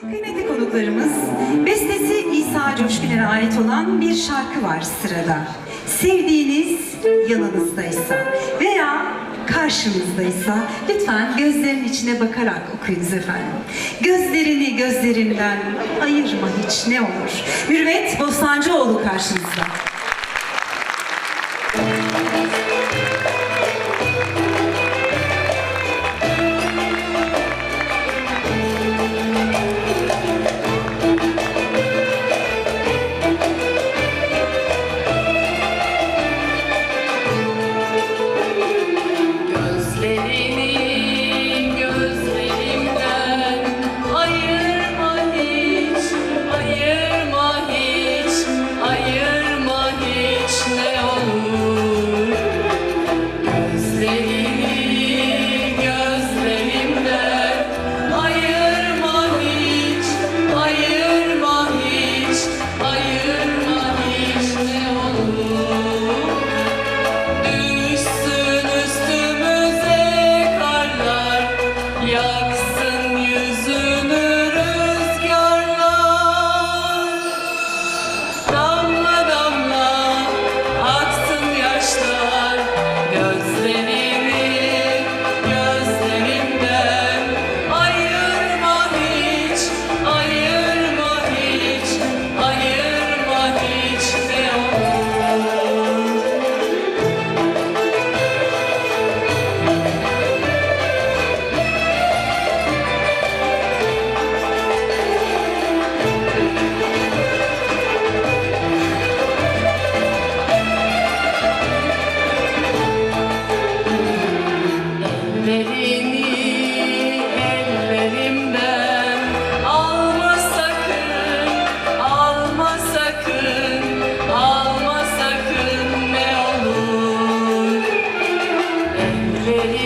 Kıymetli konuklarımız, bestesi İsa Coşkun'a ait olan bir şarkı var sırada. Sevdiğiniz yanınızdaysa veya karşınızdaysa lütfen gözlerin içine bakarak okuyunuz efendim. Gözlerini gözlerimden ayırma hiç ne olur. Mürvet Bostancıoğlu karşınızda. feliz.